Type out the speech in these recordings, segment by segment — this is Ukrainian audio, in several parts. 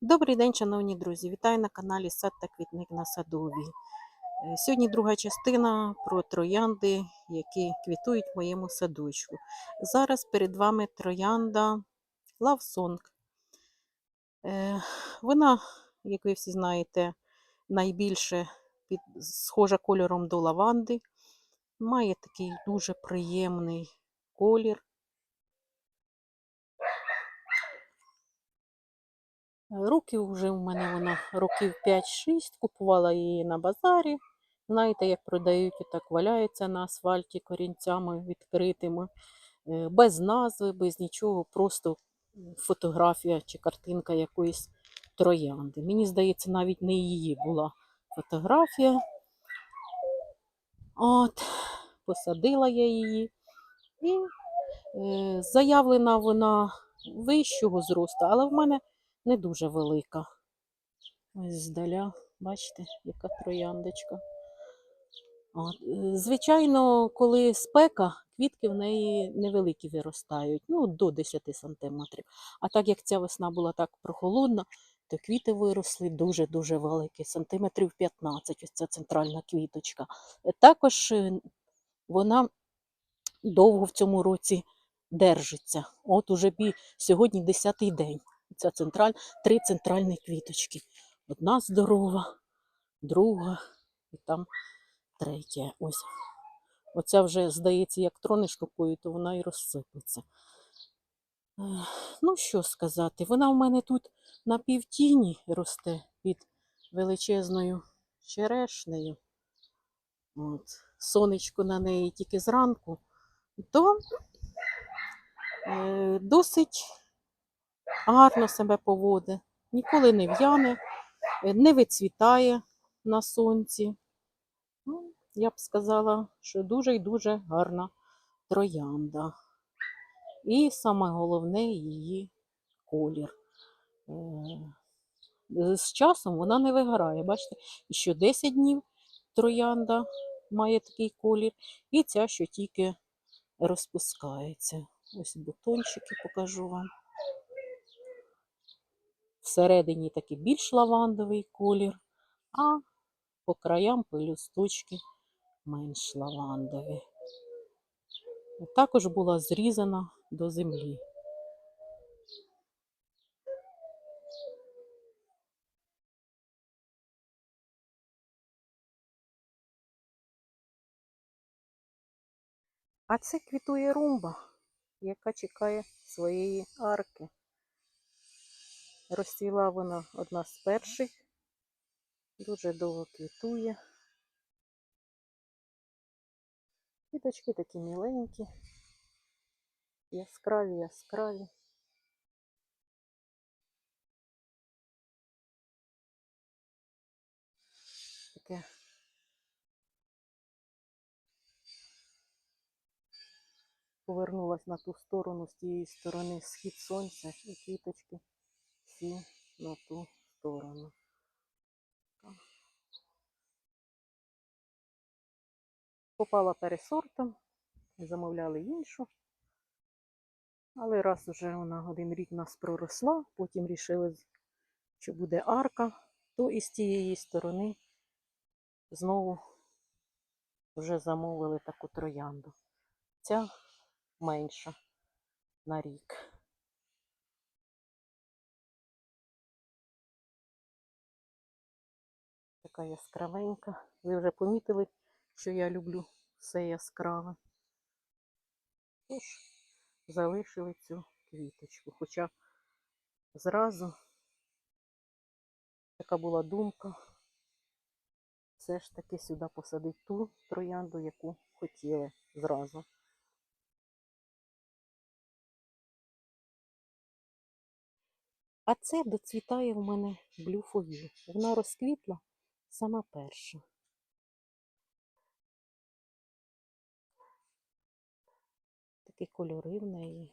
Добрий день, шановні друзі! Вітаю на каналі Сад та Квітник на Садовій. Е, Сьогодні друга частина про троянди, які квітують в моєму садочку. Зараз перед вами троянда Лавсонг. Е, Вона, як ви всі знаєте, найбільше під, схожа кольором до лаванди. Має такий дуже приємний колір. Років вже в мене вона років 5-6, купувала її на базарі. Знаєте, як продають, так валяється на асфальті корінцями відкритими, е, без назви, без нічого, просто фотографія чи картинка якоїсь троянди. Мені здається, навіть не її була фотографія. От, посадила я її. І е, заявлена вона вищого зросту, але в мене не дуже велика. Ось здаля, бачите, яка трояндочка. От. е, Звичайно, коли спека, квітки в неї невеликі виростають, ну, до 10 сантиметрів. А так як ця весна була так прохолодна, то квіти виросли дуже-дуже великі, сантиметрів 15, ось ця центральна квіточка. Е, Також е, вона довго в цьому році держиться. От уже сьогодні 10-й день. Ця централь... три центральні квіточки. Одна здорова, друга і там третя. Ось. Оця вже, здається, як тронеш рукою, то вона і розсипеться. Ну, що сказати, вона в мене тут на півтіні росте під величезною черешнею. От. Сонечко на неї тільки зранку, то е, досить гарно себе поводить, ніколи не в'яне, е, не вицвітає на сонці. Ну, я б сказала, що дуже і дуже гарна троянда. І саме головне її колір. Е, З часом вона не вигорає. Бачите, що 10 днів троянда має такий колір, і ця, що тільки розпускається. Ось бутончики покажу вам. Всередині такий більш лавандовий колір, а по краям пелюсточки менш лавандові. Також була зрізана до землі. А це квітує румба, яка чекає своєї арки. Розцвіла вона одна з перших, дуже довго квітує. Квіточки такі міленькі, яскраві, яскраві. Таке повернулась на ту сторону, з тієї сторони схід сонця і квіточки всі на ту сторону. Попала пересортом, замовляли іншу. Але раз уже вона один рік нас проросла, потім рішили, що буде арка, то із тієї сторони знову вже замовили таку троянду. Ця менша на рік. Така яскравенька. Ви вже помітили, що я люблю все яскраве. Тож, залишили цю квіточку. Хоча зразу така була думка все ж таки сюди посадити ту троянду, яку хотіли зразу. А це доцвітає в мене блюфові. Вона розквітла сама перша. Такі кольори в неї.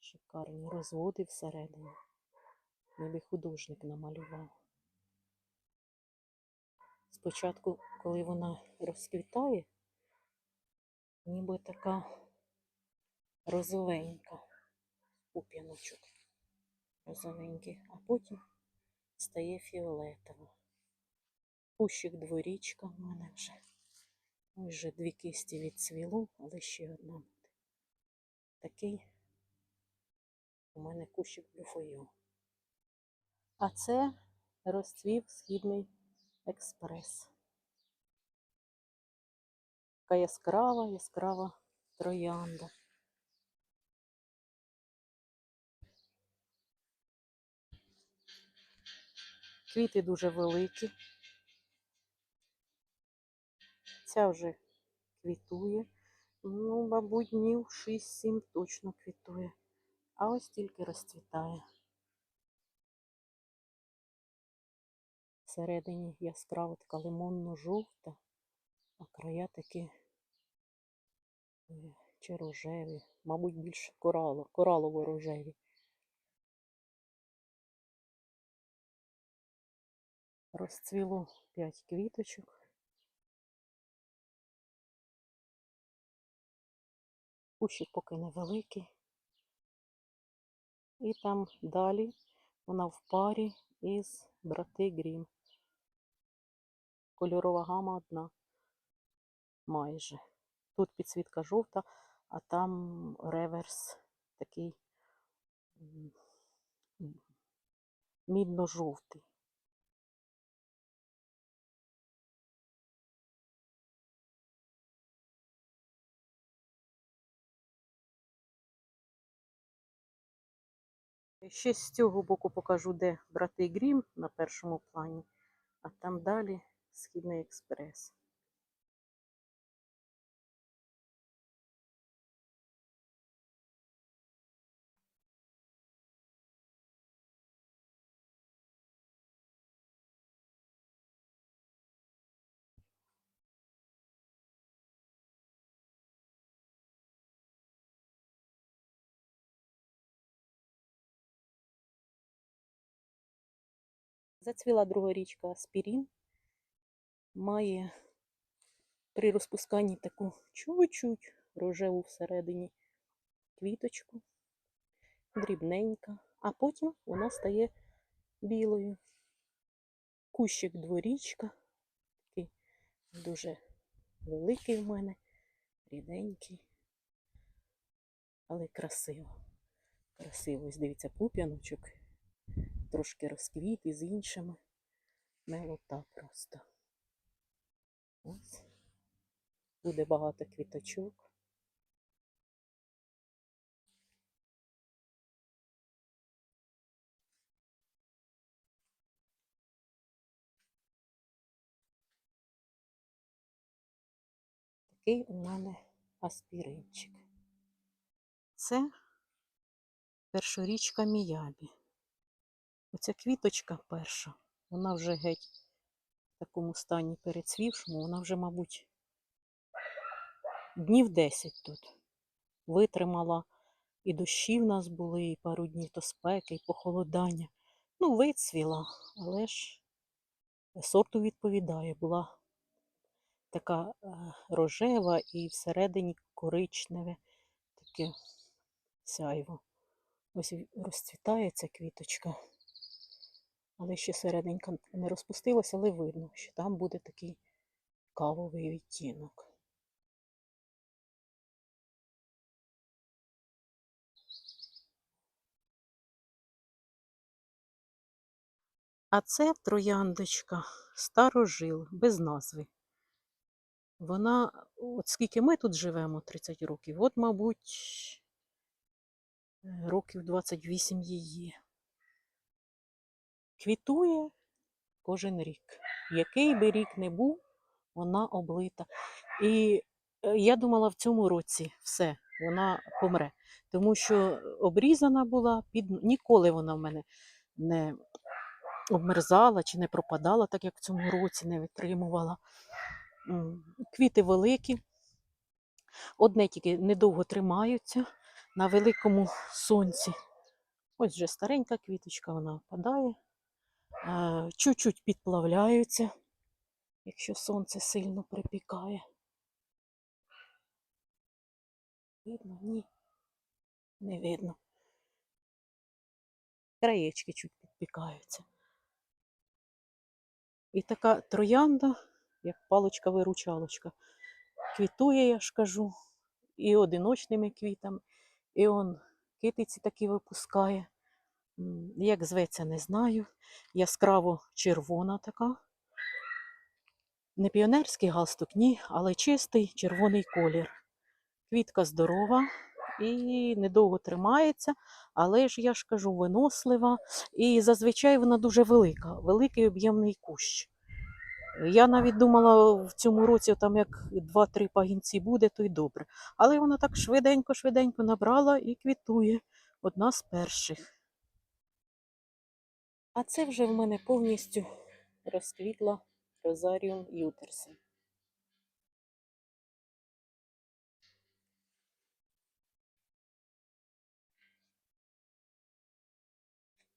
Шикарні розводи всередині. Ніби художник намалював. Спочатку, коли вона розквітає, ніби така розовенька пуп'яночок. розовенький, а потім стає фіолетово. Кущик дворічка в мене вже. Ось вже дві кисті відцвіло, але ще одна. Такий у мене кущик блюфою. А це розцвів східний експрес. Така яскрава, яскрава троянда. Квіти дуже великі. Ця вже квітує. Ну, мабуть, днів 6-7 точно квітує. А ось тільки розцвітає. Всередині яскрава така лимонно-жовта, а края такі е, чи рожеві, мабуть, більше корало, коралово-рожеві. Розцвіло 5 квіточок. Кущик поки невеликий. І там далі вона в парі із брати Грім. Кольорова гама одна. Майже. Тут підсвітка жовта, а там реверс такий мідно-жовтий. Ще з цього боку покажу, де брати Грім на першому плані, а там далі Східний експрес. Зацвіла друга річка Аспірін. Має при розпусканні таку чуть-чуть рожеву всередині квіточку, дрібненька, а потім вона стає білою. Кущик дворічка, такий дуже великий в мене, ріденький, але красиво. Красиво. Ось дивіться, пуп'яночок, трошки розквіт із іншими. Милота просто. Ось. Буде багато квіточок. Такий у мене аспіринчик. Це першорічка Міябі. Оця квіточка перша, вона вже геть в такому стані перецвівшому, вона вже, мабуть, днів 10 тут. Витримала і дощі в нас були, і пару днів то спеки, і похолодання. Ну, вицвіла, але ж сорту відповідає. Була така е, рожева і всередині коричневе таке сяйво. Ось розцвітає ця квіточка. Але ще серединка не розпустилася, але видно, що там буде такий кавовий відтінок. А це трояндочка старожил, без назви. Вона, от скільки ми тут живемо, 30 років, от, мабуть, е, років 28 її. Квітує кожен рік. Який би рік не був, вона облита. І е, я думала, в цьому році все, вона помре. Тому що обрізана була, під... ніколи вона в мене не обмерзала чи не пропадала, так як в цьому році не витримувала. Квіти великі, одне тільки недовго тримаються на великому сонці. Ось вже старенька квіточка, вона опадає. Чуть-чуть підплавляються, якщо сонце сильно припікає. Видно? Ні. Не видно. краєчки чуть підпікаються. І така троянда, як палочка-виручалочка. Квітує, я ж кажу, і одиночними квітами, і он китиці такі випускає. Як зветься, не знаю. Яскраво червона така. Не піонерський галстук, ні, але чистий червоний колір. Квітка здорова і недовго тримається, але ж я ж кажу, винослива. І зазвичай вона дуже велика, великий об'ємний кущ. Я навіть думала в цьому році, там як 2-3 пагінці буде, то й добре. Але вона так швиденько-швиденько набрала і квітує. Одна з перших. А це вже в мене повністю розквітла Розаріум Ютерсен.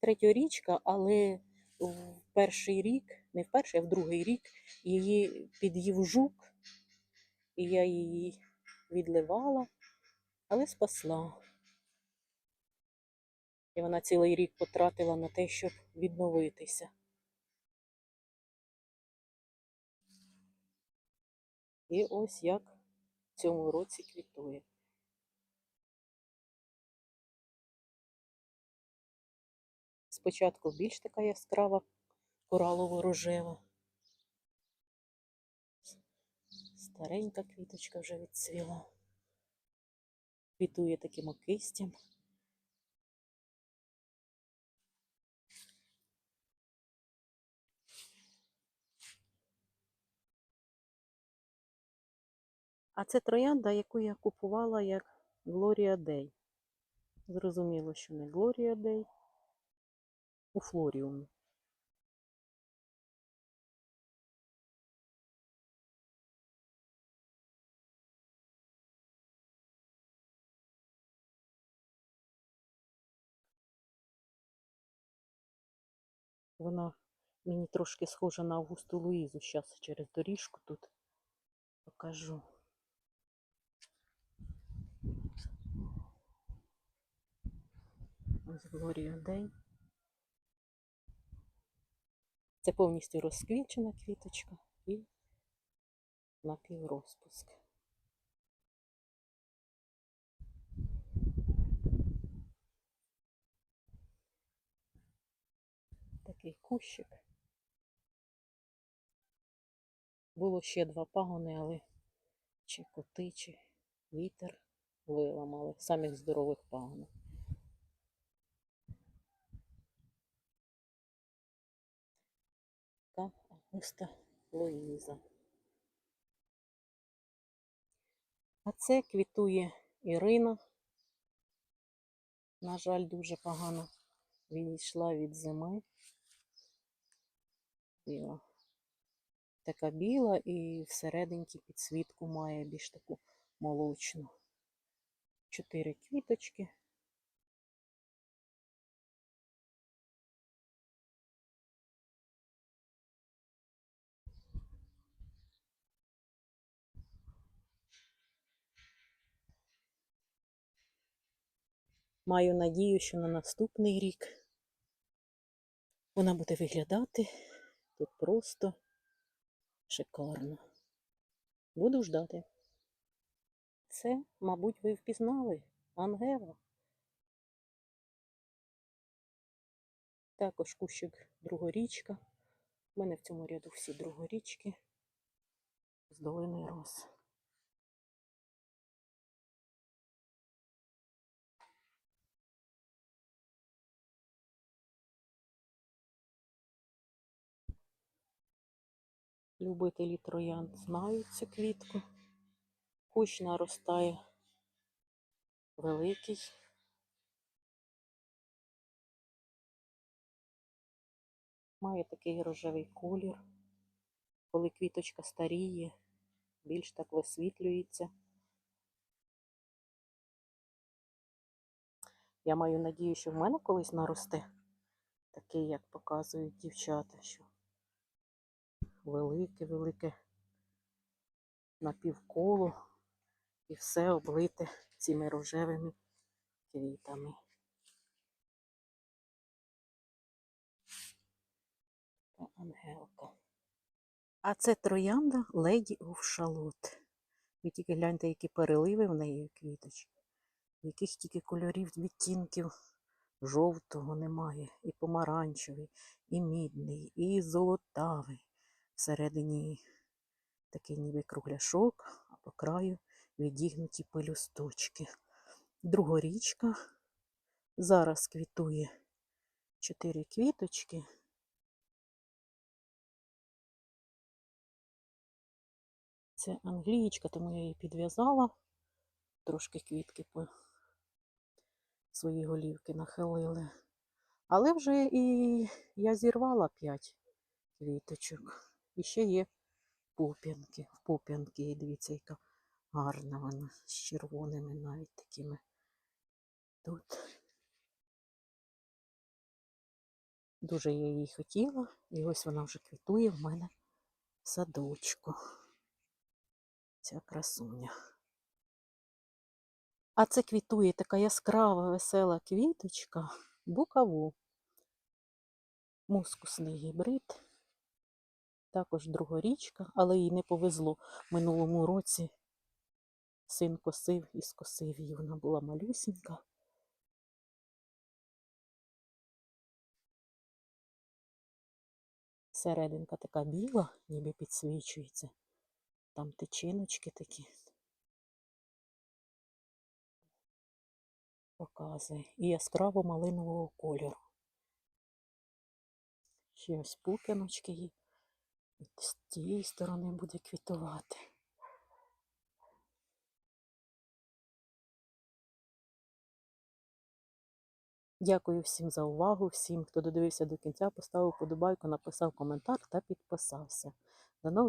Третьорічка, але в перший рік, не в перший, а в другий рік її під'їв жук, і я її відливала, але спасла. І вона цілий рік потратила на те, щоб відновитися. І ось як в цьому році квітує. Спочатку більш така яскрава коралово-рожева. Старенька квіточка вже відцвіла. Квітує таким окистям. А це троянда, яку я купувала як Глорія Дей. Зрозуміло, що не Глорія Дей. У флоріумі. Вона мені трошки схожа на Августу Луїзу. Зараз через доріжку тут покажу. Ось Глорія Дей. Це повністю розквічена квіточка і напіврозпуск. Такий кущик. Було ще два пагони, але чи коти, чи вітер виламали самих здорових пагонів. Така Луїза. А це квітує Ірина. На жаль, дуже погано відійшла від зими. Біла. Така біла і всерединці підсвітку має більш таку молочну. Чотири квіточки. Маю надію, що на наступний рік вона буде виглядати тут просто шикарно. Буду ждати. Це, мабуть, ви впізнали Ангела. Також кущик другорічка. У мене в цьому ряду всі другорічки з долини роз. Любителі троянд знають цю квітку. Кущ наростає великий. Має такий рожевий колір. Коли квіточка старіє, більш так висвітлюється. Я маю надію, що в мене колись наросте такий, як показують дівчата, що велике-велике напівколо і все облите цими рожевими квітами. Ангелка. А це троянда Lady of Шалот. Ви тільки гляньте, які переливи в неї квіточки. Яких тільки кольорів, відтінків жовтого немає. І помаранчевий, і мідний, і золотавий. Всередині такий ніби кругляшок, а по краю відігнуті пелюсточки. Другорічка. Зараз квітує чотири квіточки. Це англієчка, тому я її підв'язала. Трошки квітки по свої голівки нахилили. Але вже і я зірвала п'ять квіточок. І ще є пуп'янки, і дивіться, яка гарна вона, з червоними навіть такими. Тут. Дуже я її хотіла, і ось вона вже квітує в мене в садочку. Ця красуня. А це квітує така яскрава, весела квіточка, букаву. Мускусний гібрид. Також другорічка, але їй не повезло. Минулому році син косив і скосив її. Вона була малюсінька. Серединка така біла, ніби підсвічується. Там тичиночки такі. Показує. І яскраво малинового кольору. Ще ось пуп'яночки є. З тієї сторони буде квітувати. Дякую всім за увагу, всім, хто додивився до кінця, поставив подобайку, написав коментар та підписався. До нових